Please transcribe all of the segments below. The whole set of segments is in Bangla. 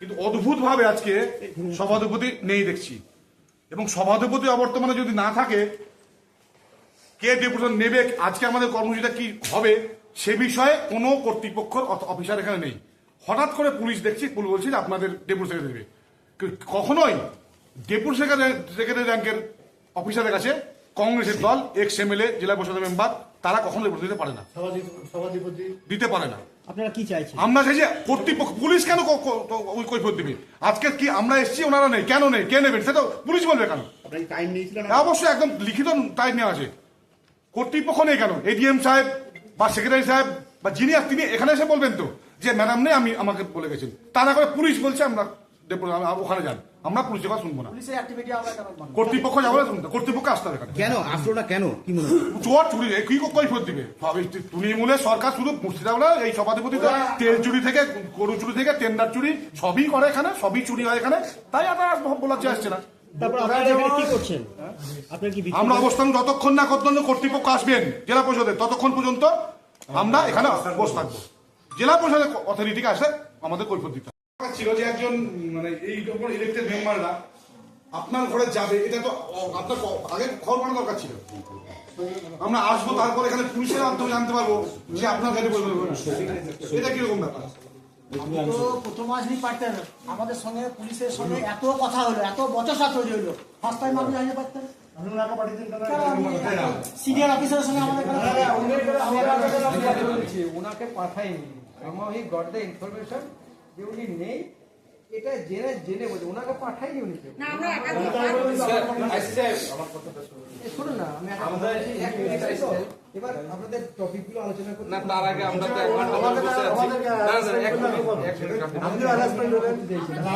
কিন্তু অদ্ভুত ভাবে আজকে সভাধিপতি নেই দেখছি। এবং সভাধিপতি অবর্তমানে যদি না থাকে কে ডেপুটেশন নেবে আজকে আমাদের কর্মসূচিটা কি হবে সে বিষয়ে কোনো কর্তৃপক্ষ অফিসার এখানে নেই। হঠাৎ করে পুলিশ দেখছি পুলিশ বলছে যে আপনাদের ডেপুটি সেক্রেটারি দেবে কখনোই ডেপুটি সেক্রেটারি র্যাঙ্কের অফিসারের কাছে কংগ্রেসের দল এক্স এমএলএ জেলা পরিষদের মেম্বার তারা কখনো ডেপুটি দিতে পারে না। সভাধিপতি দিতে পারে না। আপনারা কি চাইছেন? আমরা চাইছি কর্তৃপক্ষ পুলিশ কেন ওই কৈফত দিবে? আজকে কি আমরা এসেছি ওনারা নেই কেন নেই কে নেবেন? সেটা পুলিশ বলবে কেন? টাইম নিয়েছিলেন হ্যাঁ, অবশ্যই একদম লিখিত টাইম নেওয়া আছে। কর্তৃপক্ষ নেই কেন? এডিএম সাহেব বা সেক্রেটারি সাহেব বা যিনি তিনি এখানে এসে বলবেন তো যে ম্যাডাম নেই আমি আমাকে বলে গেছেন। তা না করে পুলিশ বলছে আমরা ওখানে যান। আমরা পুলিশের কথা শুনব না? কর্তৃপক্ষ যাব না শুনতে কর্তৃপক্ষ আসতে হবে কেন? আসলো না কেন? কি মনে চোর চুরি কি কৈফত দিবে? তৃণমূলের সরকার শুধু মুর্শিদাবাদ এই সভাধিপতি তেল চুরি থেকে গরু চুরি থেকে টেন্ডার চুরি সবই করে এখানে সবই চুরি হয় এখানে। তাই আপনার বলার চেয়ে আসছে না। তারপর আপনারা এখানে কি করছেন? আপনার কি বিক্ষোভ- আমরা অবস্থান যতক্ষণ না পর্যন্ত কর্তৃপক্ষ আসবেন জেলা পরিষদে ততক্ষণ পর্যন্ত আমরা এখানে বসে থাকব জেলা পরিষদের অথরিটিকে আসে আমাদের কৈফত দিতে হবে। ছিল যে একজন মানে এই ইলেক্টেড মেম্বাররা আপনার ঘরে যাবে এটা তো আপনার আগে খবর দরকার ছিল। আমরা আসব তারপর এখানে পুলিশের মাধ্যমে জানতে পারব যে আপনার বলবে এটা কীরকম ব্যাপার? প্রথম আসলেই পারতেন। আমাদের সঙ্গে পুলিশের সঙ্গে এত কথা হলো এত বচসা তৈরি হলো। ফার্স্ট টাইম আপনি জানিয়ে পারতেন? সিনিয়র অফিসারের সঙ্গে আমাদের ওনাকে পাঠাইনি। somehow he got the information নেই এটা জেনে জেনে বলছে। ওনাকে পাঠাইনি উনি না আমরা একাধিক এ, শুনুন না আমি একটা এক মিনিট এবার আপনাদের টপিকগুলো আলোচনা করতে না তার আগে আমরা তো এক ঘণ্টা বসে আছি না না এক মিনিট এক মিনিট আপনি-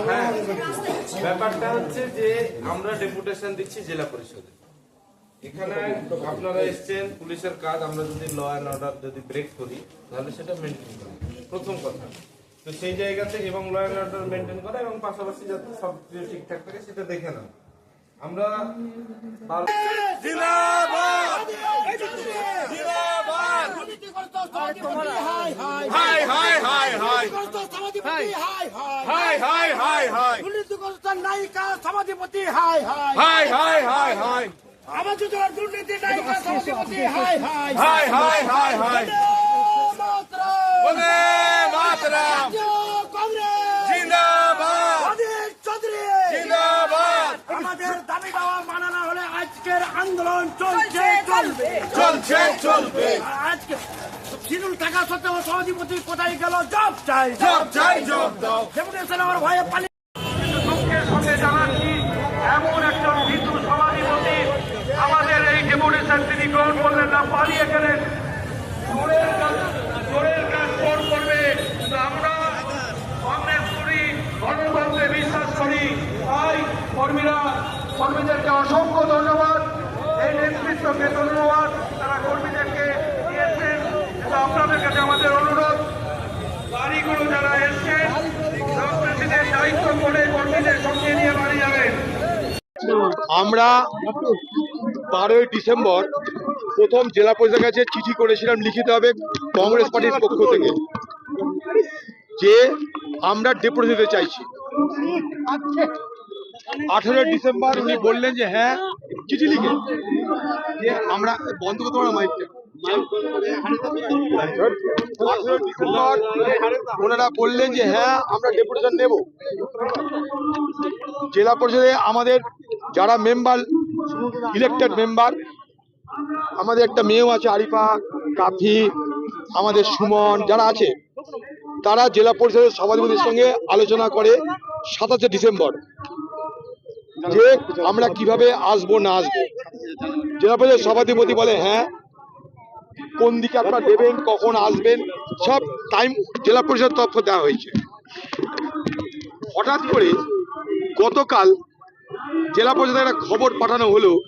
হ্যাঁ, ব্যাপারটা হচ্ছে যে আমরা ডেপুটেশন দিচ্ছি জেলা পরিষদে। এখানে আপনারা এসছেন পুলিশের কাজ আমরা যদি ল অ্যান্ড অর্ডার যদি ব্রেক করি তাহলে সেটা মেনটেন করি। প্রথম কথা। তো সেই জায়গাতে এবং ল অ্যান্ড অর্ডার মেনটেন করা এবং পাশাপাশি যাতে সব কিছু ঠিকঠাক থাকে সেটা দেখে নাও আমরা দুর্নীতি কংগ্রেস। অধীর চৌধুরী। আমাদের দাবি দাওয়া মানা না হলে আজকের আন্দোলন চলছে চলবে। চলছে চলবে। আর আজকে শিডিউল টাকা সত্ত্বেও সভাধিপতি কোথায় গেল? জব চাই জব চাই জব দাও। ডেপুটেশন আমার ভয়ে পালিয়ে সঙ্গে সঙ্গে জানাচ্ছি এমন একজন হিন্দু সভাধিপতি আমাদের এই ডেপুটেশন তিনি গ্রহণ করলেন না পালিয়ে গেলেন। কর্মীরা, কর্মীদেরকে অসংখ্য ধন্যবাদ। এই নেতৃত্বকে ধন্যবাদ। তারা কর্মীদেরকে দিয়েছেন। এটা আপনাদের কাছে আমাদের অনুরোধ। গাড়িগুলো যারা এসছেন দায়িত্ব করে কর্মীদের সঙ্গে নিয়ে বাড়ি যাবেন। আমরা বারোই ডিসেম্বর প্রথম জেলা পরিষদের কাছে চিঠি করেছিলাম লিখিতভাবে কংগ্রেস পার্টির পক্ষ থেকে, যে আমরা ডেপুটি চাইছি। আঠেরোই ডিসেম্বর উনি বললেন যে হ্যাঁ চিঠি লিখে। যে আমরা বন্ধ করতে পারব মাইকটা ওনারা বললেন যে হ্যাঁ আমরা ডেপুটেশন নেব। জেলা পরিষদে আমাদের যারা মেম্বার ইলেক্টেড মেম্বার আমাদের একটা মেয়েও আছে, আরিফা, কাফি, আমাদের সুমন, যারা আছে, তারা জেলা পরিষদের সভাধিপতির সঙ্গে আলোচনা করে সাতাশে ডিসেম্বর। যে আমরা কীভাবে আসব না আসব। জেলা পরিষদের সভাধিপতি বলে হ্যাঁ কোন দিকে আপনারা দেবেন, কখন আসবেন, সব টাইম জেলা পরিষদ তথ্য দেওয়া হয়েছে। হঠাৎ করে গতকাল জেলা পরিষদের একটা খবর পাঠানো হলো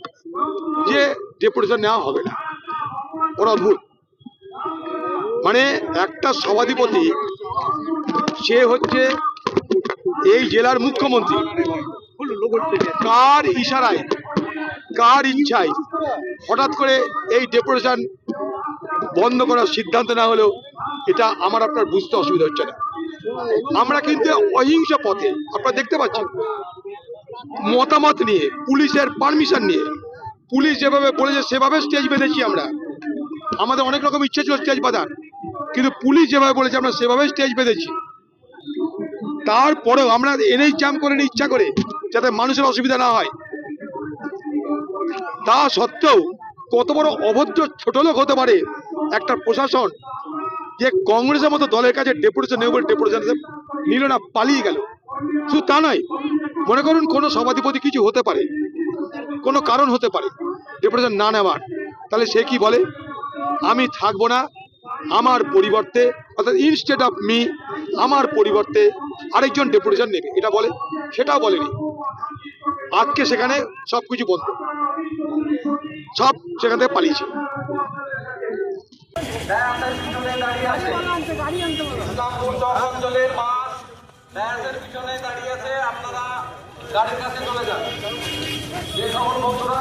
যে ডেপুটেশন নেওয়া হবে না। ওরা অদ্ভুত। মানে একটা সভাধিপতি, সে হচ্ছে এই জেলার মুখ্যমন্ত্রী। কার ইশারায়, কার ইচ্ছায় হঠাৎ করে এই ডেপুটেশন বন্ধ করার সিদ্ধান্ত না হলেও এটা আমার আপনার বুঝতে অসুবিধা হচ্ছে না। আমরা কিন্তু অহিংস পথে, আপনারা দেখতে পাচ্ছেন, মতামত নিয়ে, পুলিশের পারমিশন নিয়ে, পুলিশ যেভাবে বলেছে সেভাবে স্টেজ বেঁধেছি আমরা। আমাদের অনেক রকম ইচ্ছে ছিল স্টেজ বাঁধার, কিন্তু পুলিশ যেভাবে বলেছে আমরা সেভাবে স্টেজ বেঁধেছি। তারপরেও আমরা এনেই জাম করে নিই ইচ্ছা করে যাতে মানুষের অসুবিধা না হয়। তা সত্ত্বেও কত বড় অভদ্র ছোট লোক হতে পারে একটা প্রশাসন যে কংগ্রেসের মতো দলের কাছে ডেপুটেশন নেবে ডেপুটেশন নিল না, পালিয়ে গেল। শুধু তা নয়, মনে করুন কোনো সভাধিপতি কিছু হতে পারে, কোনো কারণ হতে পারে ডেপুটেশন না নেওয়ার। তাহলে সে কি বলে? আমি থাকব না, আমার পরিবর্তে, অর্থাৎ ইনস্টেড অফ মি আমার পরিবর্তে আরেকজন ডেপুটেশন নেবে। এটা বলে? সেটাও বলেনি। আজকে সেখানে সব কিছু বন্ধ। সব সেখান থেকে পালিয়েছে। যে সকল বন্ধুরা